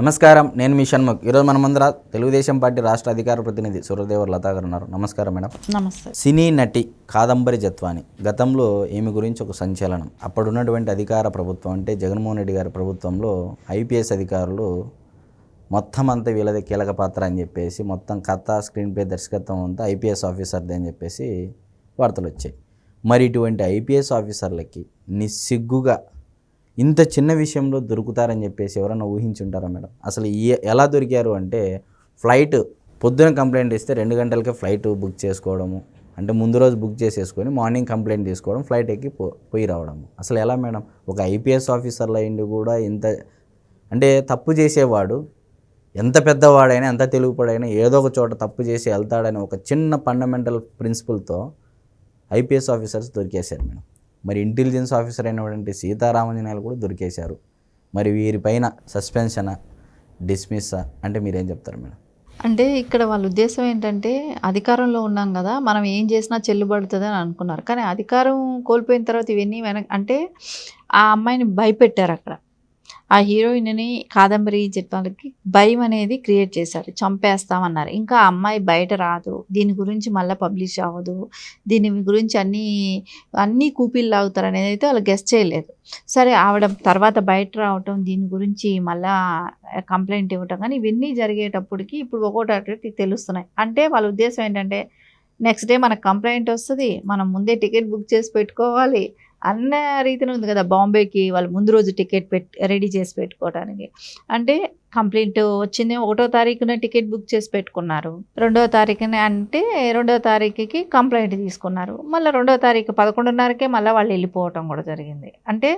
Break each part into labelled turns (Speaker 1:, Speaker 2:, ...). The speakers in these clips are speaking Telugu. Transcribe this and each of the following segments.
Speaker 1: నమస్కారం నేను మీ షణ్ముఖ్. ఈరోజు మనమందర తెలుగుదేశం పార్టీ రాష్ట్ర అధికార ప్రతినిధి సూర్యదేవర్ లతా గారు ఉన్నారు. నమస్కారం మేడం.
Speaker 2: నమస్తే.
Speaker 1: సినీ నటి కాదంబరి జత్వాని గతంలో ఈమె గురించి ఒక సంచలనం. అప్పుడున్నటువంటి అధికార ప్రభుత్వం అంటే జగన్మోహన్ రెడ్డి గారి ప్రభుత్వంలో ఐపీఎస్ అధికారులు మొత్తం అంతా వీళ్ళది కీలక పాత్ర అని చెప్పేసి మొత్తం కథ స్క్రీన్ ప్లే దర్శకత్వం అంతా ఐపీఎస్ ఆఫీసర్ది అని చెప్పేసి వార్తలు వచ్చాయి మరి ఇటువంటి ఐపీఎస్ ఆఫీసర్లకి నిస్సిగ్గుగా ఇంత చిన్న విషయంలో దొరుకుతారని చెప్పేసి ఎవరైనా ఊహించుంటారా మేడం? అసలు ఎలా దొరికారు అంటే ఫ్లైట్ పొద్దున కంప్లైంట్ ఇస్తే రెండు గంటలకే ఫ్లైట్ బుక్ చేసుకోవడము అంటే ముందు రోజు బుక్ చేసేసుకొని మార్నింగ్ కంప్లైంట్ తీసుకోవడం ఫ్లైట్ ఎక్కి పో పోయి రావడము. అసలు ఎలా మేడం? ఒక ఐపీఎస్ ఆఫీసర్లు అయింది కూడా ఇంత అంటే తప్పు చేసేవాడు ఎంత పెద్దవాడైనా ఎంత తెలుగుపడైనా ఏదో ఒక చోట తప్పు చేసి వెళ్తాడని ఒక చిన్న ఫండమెంటల్ ప్రిన్సిపల్తో ఐపీఎస్ ఆఫీసర్స్ దొరికేశారు మేడం. మరి ఇంటెలిజెన్స్ ఆఫీసర్ అయినటువంటి సీతారామంజనాలు కూడా దొరికేశారు. మరి వీరిపైన సస్పెన్షనా డిస్మిస్సా అంటే మీరేం చెప్తారు మేడం?
Speaker 2: అంటే ఇక్కడ వాళ్ళ ఉద్దేశం ఏంటంటే అధికారంలో ఉన్నాం కదా మనం ఏం చేసినా చెల్లుబడుతుంది అని అనుకున్నారు. కానీ అధికారం కోల్పోయిన తర్వాత ఇవన్నీ వెనక అంటే ఆ అమ్మాయిని భయపెట్టారు అక్కడ. ఆ హీరోయిన్ని కాదంబరి చిత్రాలకి భయం అనేది క్రియేట్ చేశారు. చంపేస్తామన్నారు. ఇంకా అమ్మాయి బయట రాదు. దీని గురించి మళ్ళీ పబ్లిష్ అవ్వదు. దీని గురించి అన్నీ అన్నీ కూపీలు లాగుతారు అనేది అయితే వాళ్ళు గెస్ట్ చేయలేదు. సరే ఆవిడ తర్వాత బయట రావటం దీని గురించి మళ్ళా కంప్లైంట్ ఇవ్వటం కానీ ఇవన్నీ జరిగేటప్పటికి ఇప్పుడు ఒక్కోటి తెలుస్తున్నాయి. అంటే వాళ్ళ ఉద్దేశం ఏంటంటే నెక్స్ట్ డే మనకు కంప్లైంట్ వస్తుంది. మనం ముందే టికెట్ బుక్ చేసి పెట్టుకోవాలి. అన్న రీతిలో ఉంది కదా బాంబేకి వాళ్ళు ముందు రోజు టికెట్ పెట్ రెడీ చేసి పెట్టుకోవడానికి అంటే కంప్లైంట్ వచ్చింది ఒకటో తారీఖున టికెట్ బుక్ చేసి పెట్టుకున్నారు. రెండో తారీఖున అంటే రెండో తారీఖుకి కంప్లైంట్ తీసుకున్నారు. మళ్ళీ రెండో తారీఖు పదకొండున్నరకే మళ్ళీ వాళ్ళు వెళ్ళిపోవటం కూడా జరిగింది. అంటే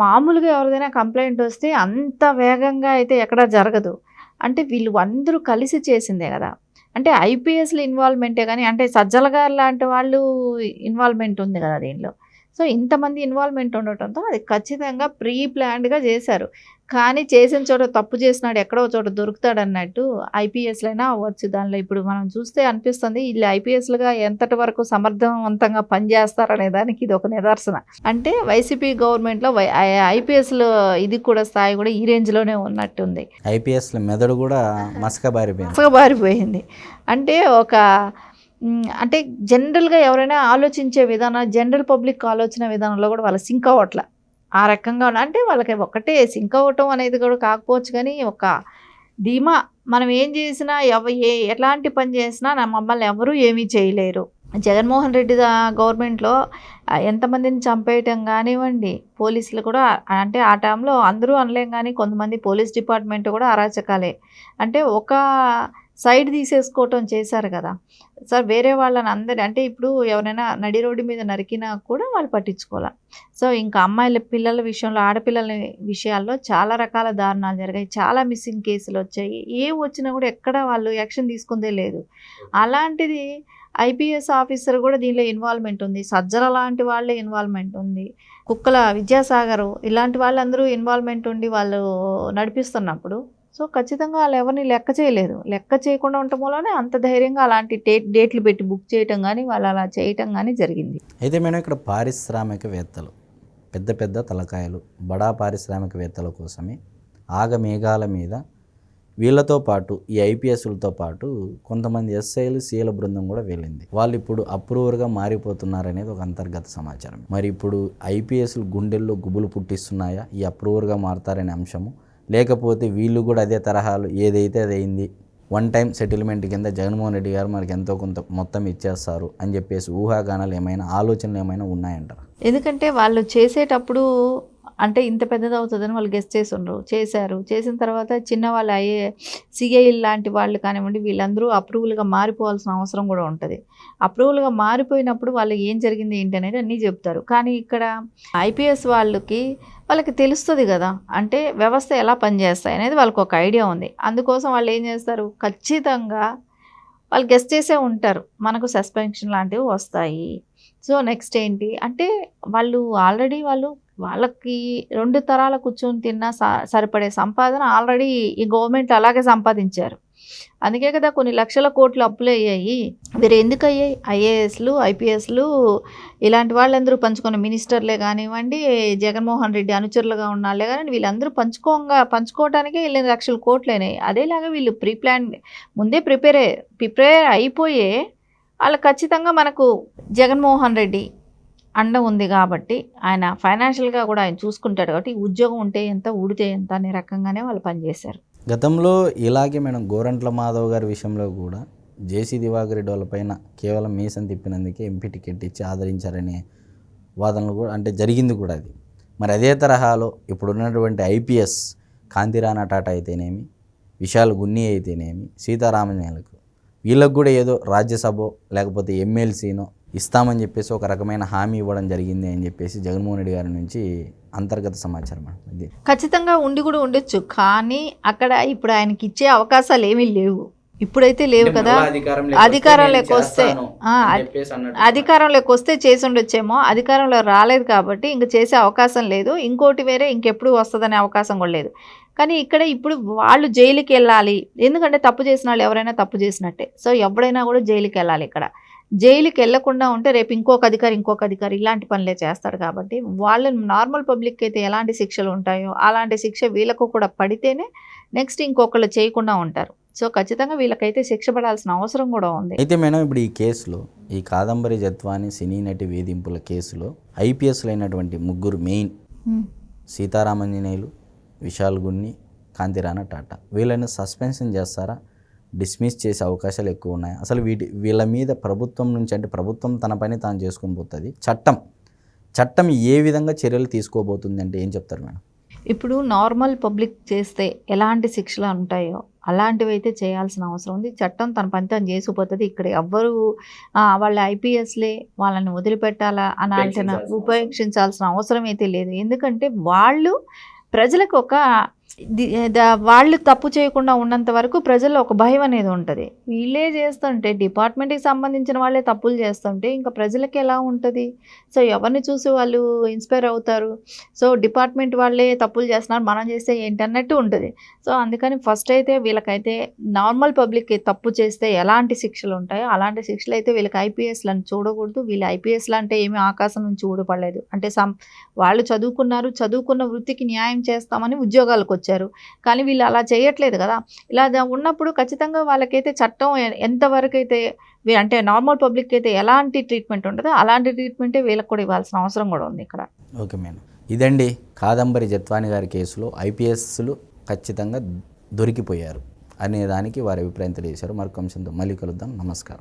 Speaker 2: మామూలుగా ఎవరిదైనా కంప్లైంట్ వస్తే అంత వేగంగా అయితే ఎక్కడా జరగదు. అంటే వీళ్ళు అందరూ కలిసి చేసిందే కదా. అంటే ఐపీఎస్ల ఇన్వాల్వ్మెంటే కానీ అంటే సజ్జల గారు లాంటి వాళ్ళు ఇన్వాల్వ్మెంట్ ఉంది కదా దీనిలో సో ఇంతమంది ఇన్వాల్వ్మెంట్ ఉండటంతో అది ఖచ్చితంగా ప్రీ ప్లాన్డ్గా చేశారు. కానీ చేసిన చోట తప్పు చేసినాడు ఎక్కడో చోట దొరుకుతాడు అన్నట్టు ఐపీఎస్లైనా అవ్వచ్చు. దానిలో ఇప్పుడు మనం చూస్తే అనిపిస్తుంది వీళ్ళు ఐపీఎస్లుగా ఎంతటి వరకు సమర్థవంతంగా పనిచేస్తారనే దానికి ఇది ఒక నిదర్శన. అంటే వైసీపీ గవర్నమెంట్లో ఐపీఎస్లో ఇది కూడా స్థాయి కూడా ఈ రేంజ్లోనే ఉన్నట్టుంది.
Speaker 1: ఐపీఎస్ల మెదడు కూడా మసకబారిపోయింది.
Speaker 2: మసకబారిపోయింది. అంటే ఒక అంటే జనరల్గా ఎవరైనా ఆలోచించే విధానం జనరల్ పబ్లిక్ ఆలోచన విధానంలో కూడా వాళ్ళ సింక్ అవ్వట్ల. ఆ రకంగా అంటే వాళ్ళకి ఒకటే సింక్ అవ్వటం అనేది కూడా కాకపోవచ్చు కానీ ఒక ధీమా. మనం ఏం చేసినా ఎవ ఏ ఎలాంటి పని చేసినా నా మమ్మల్ని ఎవరూ ఏమీ చేయలేరు. జగన్మోహన్ రెడ్డి గవర్నమెంట్లో ఎంతమందిని చంపేయటం కానివ్వండి పోలీసులు కూడా అంటే ఆ టైంలో అందరూ అనలేం కానీ కొంతమంది పోలీస్ డిపార్ట్మెంట్ కూడా అరాచకాలే. అంటే ఒక సైడ్ తీసేసుకోవటం చేశారు కదా. సార్ వేరే వాళ్ళని అందరి అంటే ఇప్పుడు ఎవరైనా నడి రోడ్డు మీద నరికినా కూడా వాళ్ళు పట్టించుకోవాలి. సో ఇంకా అమ్మాయిల పిల్లల విషయంలో ఆడపిల్లల విషయాల్లో చాలా రకాల దారుణాలు జరిగాయి. చాలా మిస్సింగ్ కేసులు వచ్చాయి. ఏ వచ్చినా కూడా ఎక్కడ వాళ్ళు యాక్షన్ తీసుకుందే లేదు. అలాంటిది ఐపీఎస్ ఆఫీసర్ కూడా దీనిలో ఇన్వాల్వ్మెంట్ ఉంది. సజ్జల లాంటి వాళ్ళే ఇన్వాల్వ్మెంట్ ఉంది. కుక్కల విద్యాసాగర్ ఇలాంటి వాళ్ళందరూ ఇన్వాల్వ్మెంట్ ఉండి వాళ్ళు నడిపిస్తున్నప్పుడు సో ఖచ్చితంగా వాళ్ళు ఎవరిని లెక్క చేయలేదు. లెక్క చేయకుండా ఉండటం వల్లనే అంత ధైర్యంగా అలాంటి డేట్ డేట్లు పెట్టి బుక్ చేయటం కానీ వాళ్ళు అలా చేయటం కానీ జరిగింది.
Speaker 1: అయితే మేడం ఇక్కడ పారిశ్రామికవేత్తలు పెద్ద పెద్ద తలకాయలు బడా పారిశ్రామికవేత్తల కోసమే ఆగమేఘాల మీద వీళ్ళతో పాటు ఈ ఐపీఎస్లతో పాటు కొంతమంది ఎస్ఐలు సీఎల బృందం కూడా వెళ్ళింది. వాళ్ళు ఇప్పుడు అప్రూవర్గా మారిపోతున్నారనేది ఒక అంతర్గత సమాచారం. మరి ఇప్పుడు ఐపీఎస్లు గుండెల్లో గుబులు పుట్టిస్తున్నాయా? ఈ అప్రూవర్గా మారతారనే అంశము లేకపోతే వీళ్ళు కూడా అదే తరహాలు ఏదైతే అది అయింది వన్ టైం సెటిల్మెంట్ కింద జగన్మోహన్ రెడ్డి గారు మనకి ఎంతో కొంత మొత్తం ఇచ్చేస్తారు అని చెప్పేసి ఊహాగానాలు ఏమైనా ఆలోచనలు ఏమైనా ఉన్నాయంటారు?
Speaker 2: ఎందుకంటే వాళ్ళు చేసేటప్పుడు అంటే ఇంత పెద్దది అవుతుందని వాళ్ళు గెస్ట్ చేసి ఉండరు చేశారు. చేసిన తర్వాత చిన్న వాళ్ళు అయ్యే సిఐ లాంటి వాళ్ళు కానివ్వండి వీళ్ళందరూ అప్రూవల్గా మారిపోవాల్సిన అవసరం కూడా ఉంటుంది. అప్రూవల్గా మారిపోయినప్పుడు వాళ్ళు ఏం జరిగింది ఏంటి అనేది అన్నీ చెప్తారు. కానీ ఇక్కడ ఐపీఎస్ వాళ్ళకి వాళ్ళకి తెలుస్తుంది కదా. అంటే వ్యవస్థ ఎలా పనిచేస్తాయి అనేది వాళ్ళకి ఒక ఐడియా ఉంది. అందుకోసం వాళ్ళు ఏం చేస్తారు? ఖచ్చితంగా వాళ్ళు గెస్ట్ చేసే ఉంటారు. మనకు సస్పెన్షన్ లాంటివి వస్తాయి. సో నెక్స్ట్ ఏంటి? అంటే వాళ్ళు ఆల్రెడీ వాళ్ళు వాళ్ళకి రెండు తరాల కూర్చొని తిన్న స- సరిపడే సంపాదన ఆల్రెడీ ఈ గవర్నమెంట్ అలాగే సంపాదించారు. అందుకే కదా కొన్ని లక్షల కోట్లు అప్పులు అయ్యాయి వీరు ఎందుకు అయ్యాయి ఐఏఎస్లు ఐపీఎస్లు ఇలాంటి వాళ్ళందరూ పంచుకున్న మినిస్టర్లే కానివ్వండి జగన్మోహన్ రెడ్డి అనుచరులుగా ఉన్న వాళ్ళే కానీ వీళ్ళందరూ పంచుకోగా పంచుకోవడానికే వెళ్ళిన లక్షల కోట్లు అయినాయి అదేలాగా వీళ్ళు ప్రీ ప్లాన్ ముందే ప్రిపేర్ ప్రిపేర్ అయిపోయే వాళ్ళు ఖచ్చితంగా మనకు జగన్మోహన్ రెడ్డి అండ ఉంది కాబట్టి ఆయన ఫైనాన్షియల్గా కూడా ఆయన చూసుకుంటాడు కాబట్టి ఉద్యోగం ఉంటే ఎంత ఊడితే ఎంత అనే రకంగానే వాళ్ళు పనిచేశారు.
Speaker 1: గతంలో ఇలాగే మేడం గోరంట్ల మాధవ్ గారి విషయంలో కూడా జేసీ దివాకర్ రెడ్డి వాళ్ళపైన కేవలం మీసం తిప్పినందుకే ఎంపీ టికెట్ ఇచ్చి ఆదరించారనే వాదనలు కూడా అంటే జరిగింది కూడా అది. మరి అదే తరహాలో ఇప్పుడున్నటువంటి ఐపీఎస్ కాంతిరాణా టాటా అయితేనేమి విశాల్ గున్ని అయితేనేమి సీతారామన్యాలకు వీళ్ళకు కూడా ఏదో రాజ్యసభ లేకపోతే ఎమ్మెల్సీనో ఇస్తామని చెప్పేసి ఒక రకమైన హామీ ఇవ్వడం జరిగింది అని చెప్పేసి జగన్మోహన్ రెడ్డి గారి నుంచి అంతర్గత సమాచారం ఇది
Speaker 2: ఖచ్చితంగా ఉండి కూడా ఉండొచ్చు కానీ అక్కడ ఇప్పుడు ఆయనకి ఇచ్చే అవకాశాలు ఏమీ లేవు. ఇప్పుడైతే లేవు కదా. అధికారంలోకి వస్తే ఆ, అధికారంలోకి వస్తే చేసి ఉండొచ్చేమో అధికారంలో రాలేదు కాబట్టి ఇంక చేసే అవకాశం లేదు ఇంకోటి వేరే ఇంకెప్పుడు వస్తుందనే అవకాశం కూడా లేదు. కానీ ఇక్కడ ఇప్పుడు వాళ్ళు జైలుకి వెళ్ళాలి ఎందుకంటే తప్పు చేసిన వాళ్ళు ఎవరైనా తప్పు చేసినట్టే. సో ఎవడైనా కూడా జైలుకి వెళ్ళాలి ఇక్కడ. జైలుకి వెళ్ళకుండా ఉంటే రేపు ఇంకొక అధికారి ఇంకొక అధికారి ఇలాంటి పనులే చేస్తారు కాబట్టి వాళ్ళు నార్మల్ పబ్లిక్ అయితే ఎలాంటి శిక్షలు ఉంటాయో అలాంటి శిక్ష వీళ్ళకు కూడా పడితేనే నెక్స్ట్ ఇంకొకళ్ళు చేయకుండా ఉంటారు. సో ఖచ్చితంగా వీళ్ళకైతే శిక్ష పడాల్సిన అవసరం కూడా ఉంది.
Speaker 1: అయితే మేడం ఇప్పుడు ఈ కేసులో ఈ కాదంబరి జత్వాని సినీ నటి వేధింపుల కేసులో ఐపీఎస్లు అయినటువంటి ముగ్గురు మెయిన్. సీతారామంజనేయులు విశాల్ గున్ని కాంతిరాణా టాటా. వీళ్ళని సస్పెన్షన్ చేస్తారా? డిస్మిస్ చేసే అవకాశాలు ఎక్కువ ఉన్నాయి. అసలు వీటి వీళ్ళ మీద ప్రభుత్వం నుంచి అంటే ప్రభుత్వం తన పని తాను చేసుకొని పోతుంది. చట్టం చట్టం ఏ విధంగా చర్యలు తీసుకోబోతుంది అంటే ఏం చెప్తారు మేడం?
Speaker 2: ఇప్పుడు నార్మల్ పబ్లిక్ చేస్తే ఎలాంటి శిక్షలు ఉంటాయో అలాంటివి అయితే చేయాల్సిన అవసరం ఉంది. చట్టం తన పని తను చేసుకుపోతుంది. ఇక్కడ ఎవ్వరు వాళ్ళ ఐపీఎస్లే వాళ్ళని వదిలిపెట్టాలా అని అంటే
Speaker 1: ఉపేక్షించాల్సిన
Speaker 2: అవసరం అయితే లేదు. ఎందుకంటే వాళ్ళు ప్రజలకు ఒక వాళ్ళు తప్పు చేయకుండా ఉన్నంత వరకు ప్రజల్లో ఒక భయం అనేది ఉంటుంది. వీళ్ళే చేస్తుంటే డిపార్ట్మెంట్కి సంబంధించిన వాళ్ళే తప్పులు చేస్తుంటే ఇంకా ప్రజలకి ఎలా ఉంటుంది? సో ఎవరిని చూసి వాళ్ళు ఇన్స్పైర్ అవుతారు? సో డిపార్ట్మెంట్ వాళ్ళే తప్పులు చేస్తున్నారు మనం చేస్తే ఏంటి అన్నట్టు ఉంటుంది. సో అందుకని ఫస్ట్ అయితే వీళ్ళకైతే నార్మల్ పబ్లిక్ తప్పు చేస్తే ఎలాంటి శిక్షలు ఉంటాయో అలాంటి శిక్షలు అయితే వీళ్ళకి ఐపీఎస్లను చూడకూడదు. వీళ్ళు ఐపీఎస్లు అంటే ఏమీ ఆకాశం నుంచి ఊడపడలేదు. అంటే సమ్ వాళ్ళు చదువుకున్నారు చదువుకున్న వృత్తికి న్యాయం చేస్తామని ఉద్యోగాలకు వచ్చారు. కానీ వీళ్ళు అలా చేయట్లేదు కదా. ఇలా ఉన్నప్పుడు ఖచ్చితంగా వాళ్ళకైతే చట్టం ఎంతవరకు అయితే అంటే నార్మల్ పబ్లిక్ అయితే ఎలాంటి ట్రీట్మెంట్ ఉంటుందో అలాంటి ట్రీట్మెంటే వీళ్ళకి కూడా ఇవ్వాల్సిన అవసరం కూడా ఉంది ఇక్కడ.
Speaker 1: Okay madam. ఇదండి కాదంబరి జత్వాని గారి కేసులో ఐపీఎస్లు ఖచ్చితంగా దొరికిపోయారు అనే దానికి వారి అభిప్రాయం తెలియజేశారు. మరొక అంశంతో మళ్ళీ కలుద్దాం. నమస్కారం.